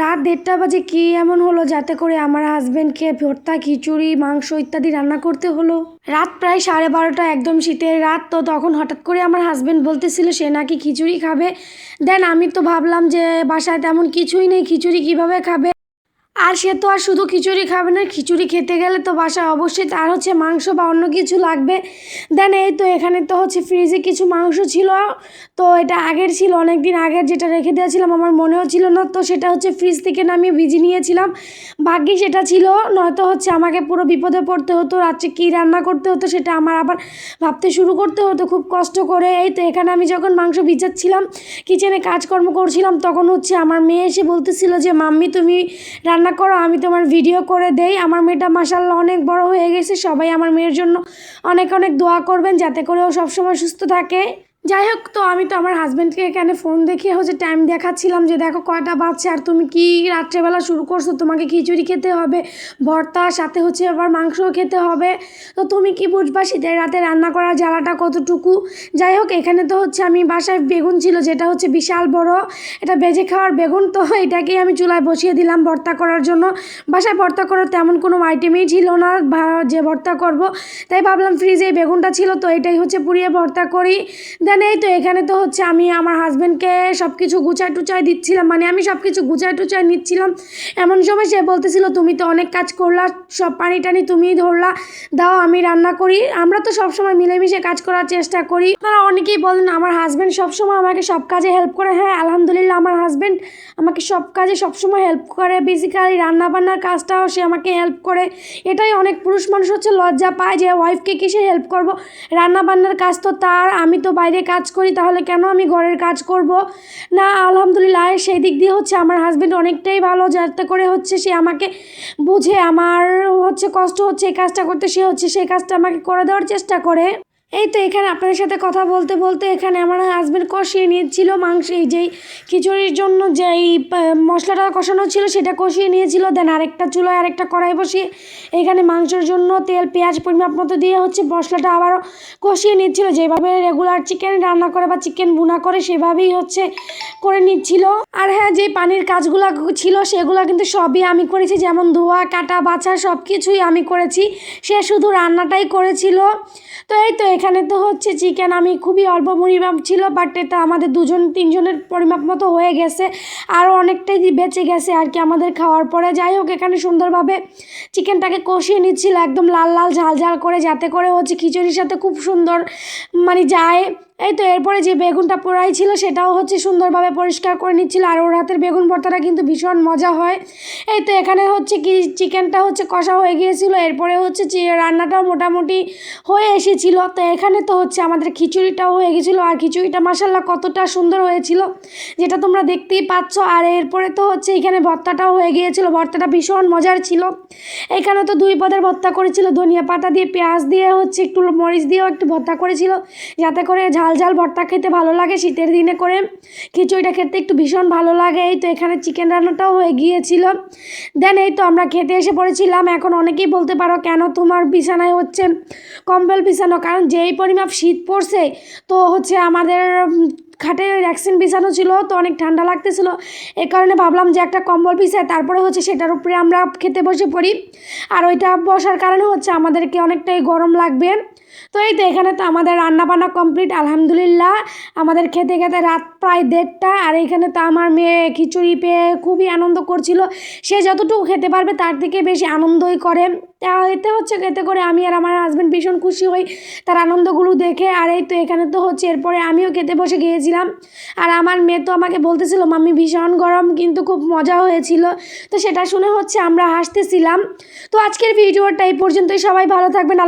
রাত দেড়টা বাজে কি এমন হলো যাতে করে আমার হাজবেন্ডকে ভর্তা, খিচুড়ি, মাংস ইত্যাদি রান্না করতে হলো? রাত প্রায় সাড়ে বারোটা একদম শীতের রাত, তো তখন হঠাৎ করে আমার হাজব্যান্ড বলতেছিল, সে নাকি খিচুড়ি খাবে? দেন আমি তো ভাবলাম যে বাসায় তেমন কিছুই নেই, খিচুড়ি কীভাবে খাবে? আর সে তো আর শুধু খিচুড়ি খাবে না, খিচুড়ি খেতে গেলে তো বাসা অবশ্যই তার হচ্ছে মাংস বা অন্য কিছু লাগবে। দেন এই তো এখানে তো হচ্ছে ফ্রিজে কিছু মাংস ছিল, তো এটা আগের ছিল অনেক দিন আগের যেটা রেখে দিয়েছিলাম, আমার মনেও ছিল না, তো সেটা হচ্ছে ফ্রিজ থেকে নামিয়ে ভিজিয়ে নিয়েছিলাম। ভাগ্যে সেটা ছিল, নয়তো হচ্ছে আমাকে পুরো বিপদে পড়তে হতো, রাত্রে কী রান্না করতে হতো সেটা আমার আবার ভাবতে শুরু করতে হতো খুব কষ্ট করে। এই তো এখানে আমি যখন মাংস ভিজাচ্ছিলাম কিচেনে কাজকর্ম করছিলাম, তখন হচ্ছে আমার মেয়ে এসে বলতেছিল যে, মাম্মি, তুমি রান্না করো, আমি তোমার ভিডিও করে দেই। আমার মেয়েটা মাসাল্লাহ অনেক বড় হয়ে গেছে। সবাই আমার মেয়ের জন্য অনেক অনেক দোয়া করবেন, যাতে করে ও সবসময় সুস্থ থাকে। যাই হোক, তো আমি তো আমার হাজব্যান্ডকে এখানে ফোন দেখিয়ে হচ্ছে টাইম দেখাচ্ছিলাম যে দেখো কয়টা বাজছে আর তুমি কি রাত্রেবেলা শুরু করছ? তোমাকে খিচুড়ি খেতে হবে, ভর্তা, সাথে হচ্ছে আবার মাংসও খেতে হবে। তো তুমি কি বুঝবা শীতের রাতে রান্না করার জ্বালাটা কতটুকু? যাই হোক, এখানে তো হচ্ছে আমি বাসায় বেগুন ছিল, যেটা হচ্ছে বিশাল বড়। এটা বেজে খাওয়ার বেগুন, তো এটাকেই আমি চুলায় বসিয়ে দিলাম ভর্তা করার জন্য। বাসায় ভর্তা করার তেমন কোনো আইটেমই ছিল না যে ভর্তা করব। তাই ভাবলাম ফ্রিজে বেগুনটা ছিল, তো এটাই হচ্ছে পুড়িয়ে ভর্তা করি। দেন এই তো এখানে তো হচ্ছে আমি আমার হাজব্যান্ডকে সব কিছু গুছায় টুচায় দিচ্ছিলাম। মানে আমি সব কিছু গুছায় টুচায় নিচ্ছিলাম। এমন সময় সে বলতেছিল, তুমি তো অনেক কাজ করলা, সব পানি টানি তুমিই ধরলা, দাও আমি রান্না করি। আমরা তো সবসময় মিলেমিশে কাজ করার চেষ্টা করি। তারা অনেকেই বলেন, আমার হাজব্যান্ড সবসময় আমাকে সব কাজে হেল্প করে। হ্যাঁ আলহামদুলিল্লাহ, আমার হাজব্যান্ড আমাকে সব কাজে সবসময় হেল্প করে। বেসিক্যালি রান্না বান্নার কাজটাও সে আমাকে হেল্প করে। এটাই অনেক পুরুষ মানুষ হচ্ছে লজ্জা পায় যে ওয়াইফকে কিসে হেল্প করব? রান্না বান্নার কাজ তো তার, আমি তো বাইরে কাজ করি, তাহলে কেন আমি ঘরের কাজ করব? না, আলহামদুলিল্লাহ, সেই দিক দিয়ে হচ্ছে আমার হাজব্যান্ড অনেকটাই ভালো, যাতে করে হচ্ছে সে আমাকে বুঝে, আমার হচ্ছে কষ্ট হচ্ছে, এই কাজটা করতে, সে হচ্ছে সেই কাজটা আমাকে করে দেওয়ার চেষ্টা করে। এই তো এখানে আপনাদের সাথে কথা বলতে বলতে এখানে আমার হাজব্যান্ড কষিয়ে নিয়েছিল মাংস, এই যেই খিচুড়ির জন্য যেই মশলাটা কষানো ছিল সেটা কষিয়ে নিয়েছিল। দেন আরেকটা চুলায় আরেকটা কড়াই বসিয়ে এখানে মাংসের জন্য তেল, পেঁয়াজ, পরিমাপ মতো দিয়ে হচ্ছে মশলাটা আবারও কষিয়ে নিচ্ছিল। যেভাবে রেগুলার চিকেন রান্না করে বা চিকেন ভুনা করে সেভাবেই হচ্ছে করে নিচ্ছিল। আর হ্যাঁ যে পানির কাজগুলো ছিল সেগুলো কিন্তু সবই আমি করেছি। যেমন ধোয়া, কাটা, বাছা সব কিছুই আমি করেছি। সে শুধু রান্নাটাই করেছিল। তো এই তো এখানে তো হচ্ছে চিকেন আমি খুবই অল্প পরিমাপ ছিল বাট এটা আমাদের দুজন, তিনজনের পরিমাপ মতো হয়ে গেছে। আরও অনেকটাই বেঁচে গেছে আর কি আমাদের খাওয়ার পরে। যাই হোক, এখানে সুন্দরভাবে চিকেনটাকে কষিয়ে নিচ্ছিল, একদম লাল লাল ঝাল ঝাল করে, যাতে করে হচ্ছে খিচুড়ির সাথে খুব সুন্দর মানে যায়। এই তো এরপরে যে বেগুনটা পোড়াই ছিল, সেটাও হচ্ছে সুন্দরভাবে পরিষ্কার করে নিচ্ছিল। আর ওর হাতের বেগুন ভর্তাটা কিন্তু ভীষণ মজা হয়। এই তো এখানে হচ্ছে কি, চিকেনটা হচ্ছে কষা হয়ে গিয়েছিল। এরপরে হচ্ছে রান্নাটাও মোটামুটি হয়ে এসেছিল। তো এখানে তো হচ্ছে আমাদের খিচুড়িটাও হয়ে গেছিল আর খিচুড়িটা মাসাল্লাহ কতটা সুন্দর হয়েছিল, যেটা তোমরা দেখতেই পাচ্ছ। আর এরপরে তো হচ্ছে এখানে ভর্তাটাও হয়ে গিয়েছিল। ভর্তাটা ভীষণ মজার ছিল। এখানে তো দুই পদের ভর্তা করেছিল। ধনিয়া পাতা দিয়ে, পেঁয়াজ দিয়ে, হচ্ছে একটু মরিচ দিয়েও একটু ভর্তা করেছিল। যাতে করে ঝাল ঝাল ভর্তা খেতে ভালো লাগে, শীতের দিনে করে খিচুড়িটা খেতে একটু ভীষণ ভালো লাগে। এই তো এখানে চিকেন রান্নাটাও হয়ে গিয়েছিল। দেন এই তো আমরা খেতে এসে পড়েছিলাম। এখন অনেকেই বলতে পারো কেন তোমার বিছানায় হচ্ছে কম্বল বিছানো? কারণ যেই পরিমাপ শীত পড়ছে, তো হচ্ছে আমাদের খাটে ভ্যাকসিন বিছানো ছিল, তো অনেক ঠান্ডা লাগতেছিল। এই কারণে ভাবলাম যে একটা কম্বল বিছায় তারপরে হচ্ছে সেটার উপরে আমরা খেতে বসে পড়ি। আর ওইটা বসার কারণে হচ্ছে আমাদেরকে অনেকটাই গরম লাগবে। তো এই তো এখানে তো আমাদের রান্না বান্না কমপ্লিট আলহামদুলিল্লাহ। আমাদের খেতে খেতে রাত প্রায় দেড়টা, আর এখানে তো আমার মেয়ে খিচুড়ি পেয়ে খুবই আনন্দ করছিল। সে যতটুকু খেতে পারবে তার থেকে বেশি আনন্দই করে। তা এতে হচ্ছে এতে করে আমি আর আমার হাজব্যান্ড ভীষণ খুশি হই, তার আনন্দগুলো দেখে। আর এই তো এখানে তো হচ্ছে, এরপরে আমিও খেতে বসে গিয়েছিলাম। আর আমার মেয়ে তো আমাকে বলতেছিল, মাম্মি, ভীষণ গরম, কিন্তু খুব মজা হয়েছিল। তো সেটা শুনে হচ্ছে আমরা হাসতেছিলাম। তো আজকের ভিডিওটা এই পর্যন্তই। সবাই ভালো থাকবেন।